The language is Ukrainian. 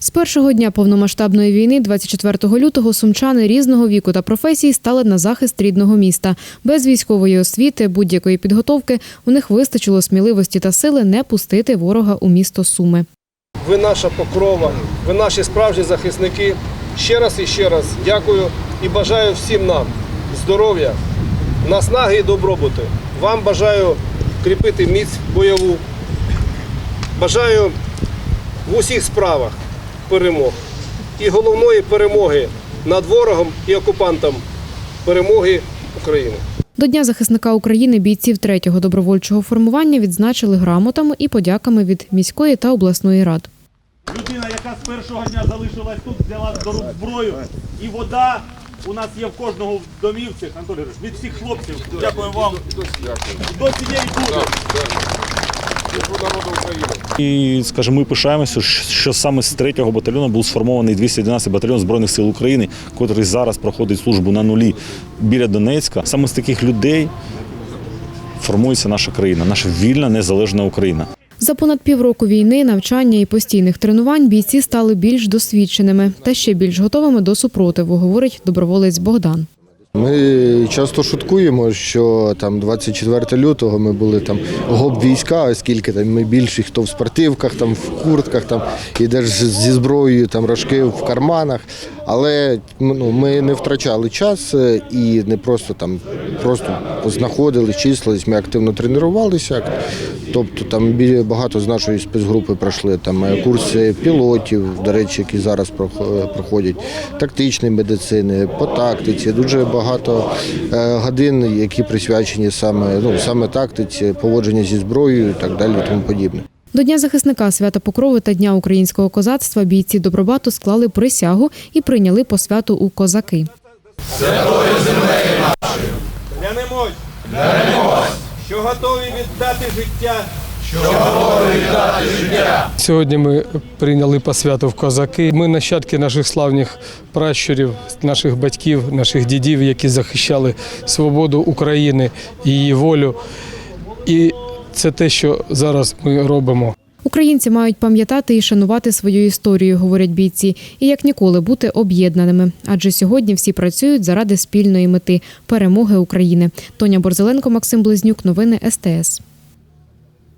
З першого дня повномасштабної війни, 24 лютого, сумчани різного віку та професій стали на захист рідного міста. Без військової освіти, будь-якої підготовки у них вистачило сміливості та сили не пустити ворога у місто Суми. Ви наша покрова, ви наші справжні захисники. Ще раз і ще раз дякую і бажаю всім нам здоров'я, наснаги і добробуту. Вам бажаю кріпити міць бойову. Бажаю в усіх справах перемог. І головної перемоги над ворогом і окупантом перемоги України. До Дня захисника України бійців 3-го добровольчого формування відзначили грамотами і подяками від міської та обласної рад. Людина, яка з першого дня залишилась тут, взяла до рук зброю. І вода у нас є в кожного в домівці. Анатолій Григорович, від всіх хлопців. Дякую вам. До цієї буде. І, скажімо, ми пишаємося, що саме з 3-го батальйону був сформований 211 батальйон Збройних сил України, який зараз проходить службу на нулі біля Донецька. Саме з таких людей формується наша країна, наша вільна незалежна Україна. За понад півроку війни, навчання і постійних тренувань бійці стали більш досвідченими та ще більш готовими до супротиву, говорить доброволець Богдан. Ми часто шуткуємо, що там 24 лютого ми були там гоп війська, оскільки там ми більші, хто в спортивках, там в куртках, там ідеш зі зброєю, там рожки в карманах. Але ну, ми не втрачали час е, і не просто там просто знаходились, числились, ми активно тренувалися. Тобто там багато з нашої спецгрупи пройшли там е, курси пілотів, до речі, які зараз проходять, тактичної медицини, по тактиці. Дуже багато е, годин, які присвячені саме, ну, саме тактиці, поводження зі зброєю і так далі, тому подібне. До Дня захисника свята Покрови та Дня українського козацтва бійці Добробату склали присягу і прийняли посвяту у козаки. Глянемось. Що готові віддати Сьогодні ми прийняли посвяту в козаки. Ми нащадки наших славних пращурів, наших батьків, наших дідів, які захищали свободу України і її волю. І це те, що зараз ми робимо. Українці мають пам'ятати і шанувати свою історію, говорять бійці, і як ніколи бути об'єднаними. Адже сьогодні всі працюють заради спільної мети перемоги України. Тоня Борзеленко, Максим Близнюк, новини СТС.